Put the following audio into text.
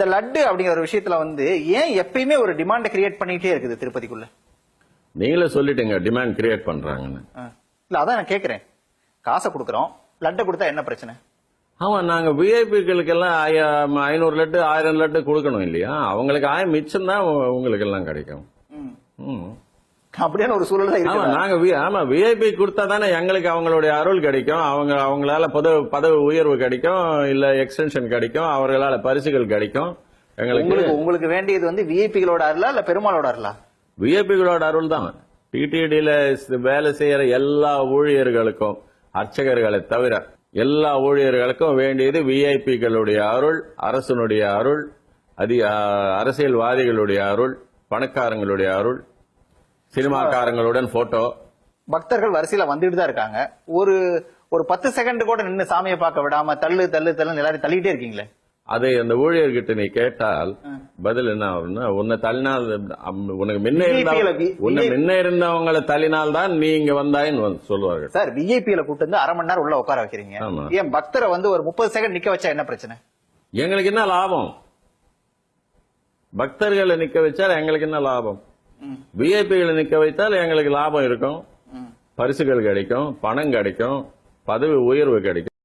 இந்த லட்டு அப்படிங்கிற ஒரு விஷயத்துல வந்து ஏன் எப்பயுமே ஒரு டிமாண்ட் கிரியேட் பண்ணிட்டே இருக்குது திருப்பதிக்குள்ள நீங்களே சொல்லிட்டீங்க டிமாண்ட் கிரியேட் பண்றாங்கன்னு. இல்ல அதான் நான் கேக்குறேன் காசை கொடுக்குறோம் லட்டை கொடுத்தா என்ன பிரச்சனை ஆமா நாங்க விஐபிகளுக்கு எல்லாம் ஐநூறு லட்டு ஆயிரம் லட்டு கொடுக்கணும் இல்லையா அவங்களுக்கு ஆயிரம் மிச்சம் தான் உங்களுக்கு எல்லாம் கிடைக்கும் ம். ம். அப்படியான ஒரு சூழல் தான் இருக்கு நாங்க ஆமா விஐபி கொடுத்தா தானே எங்களுக்கு அவங்களுடைய அருள் கிடைக்கும். அவங்க அவங்களால பதவி பதவி உயர்வு கிடைக்கும் இல்ல எக்ஸ்டென்ஷன் கிடைக்கும் அவர்களால பரிசுகள் கிடைக்கும். எங்களுக்கு உங்களுக்கு உங்களுக்கு வேண்டியது வந்து விஐபிகளோட அருளா இல்ல பெருமாளோட அருளா? விஐபிகளோட அருள் தான். டிடிடியில வேலை செய்யற எல்லா ஊழியர்களுக்கும் அர்ச்சகர்களை தவிர எல்லா ஊழியர்களுக்கும் வேண்டியது விஐபிகளுடைய அருள் அரசனுடைய அருள் அதி அ- அரசியல்வாதிகளுடைய அருள் பணக்காரங்களுடைய அருள் சினிமாக்காரங்களுடன் போட்டோ பக்தர்கள் வரிசையில வந்துட்டு தான் இருக்காங்க. ஒரு ஒரு பத்து செகண்ட் கூட நின்னு சாமியை பார்க்க விடாம தள்ளு தள்ளு தள்ளு எல்லாரும் தள்ளிட்டே இருக்கீங்களே? அதை அந்த ஊழியர்கிட்ட நீ கேட்டால் பதில் என்ன ஆகும்னா உன்னை தள்ளினால் உனக்கு முன்ன இருந்த VIP ல வி- உன்னை முன்ன இருந்தவங்களை தள்ளினால் தான் நீ இங்க வந்தாயின்னு வந்து சொல்லுவார்கள். சார் விஐபியில கூட்டு வந்து அரை மணி நேரம் உள்ள உட்கார வைக்கிறீங்க. ஏன் பக்தரை வந்து ஒரு முப்பது செகண்ட் நிக்க வச்சா என்ன பிரச்சனை? எங்களுக்கு என்ன லாபம்? பக்தர்களை நிக்க வச்சா எங்களுக்கு என்ன லாபம். விஐபிகளை நிக்க வைத்தால் எங்களுக்கு லாபம் இருக்கும். பரிசுகள் கிடைக்கும் பணம் கிடைக்கும் பதவி உயர்வு கிடைக்கும்